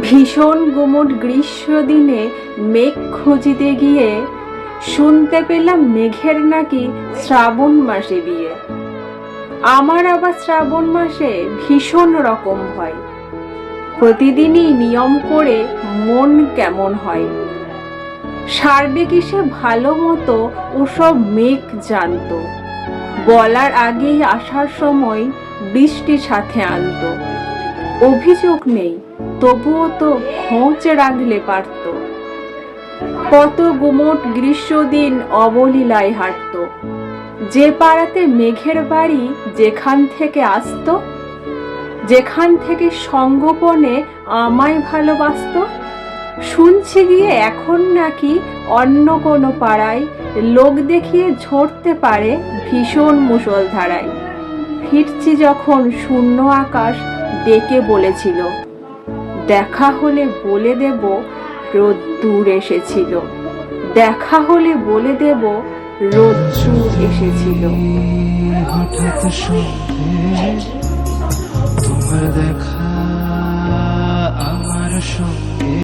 ভীষণ গুমট গ্রীষ্ম দিনে মেঘ খুঁজিতে গিয়ে শুনতে পেলাম মেঘের নাকি শ্রাবণ মাসে বিয়ে। আমার আবার শ্রাবণ মাসে ভীষণ রকম হয়। প্রতিদিনই নিয়ম করে মন কেমন হয়। সারবে কি সে ভালো মতো ওসব মেঘ জানতো। বলার আগেই আসার সময় বৃষ্টি সাথে আনতো। অভিযোগ নেই, তবুও তো খোঁজ রাখলে পারত। কত গুমট গ্রীষ্মদিন অবলীলায় হাঁটত। যে পাড়াতে মেঘের বাড়ি যেখান থেকে আসতো, যেখান থেকে সঙ্গোপনে আমায় ভালোবাসতো, শুনছি গিয়ে এখন নাকি অন্য কোনো পাড়ায় লোক দেখিয়ে ঝরতে পারে ভীষণ মুষলধারায়। ফিরছি যখন শূন্য আকাশ ডেকে বলেছিল, দেখা হলে বলে দেব রোদ দূর এসেছিল। দেখা হলে বলে দেব রোদ দূর এসেছিল। হঠাৎ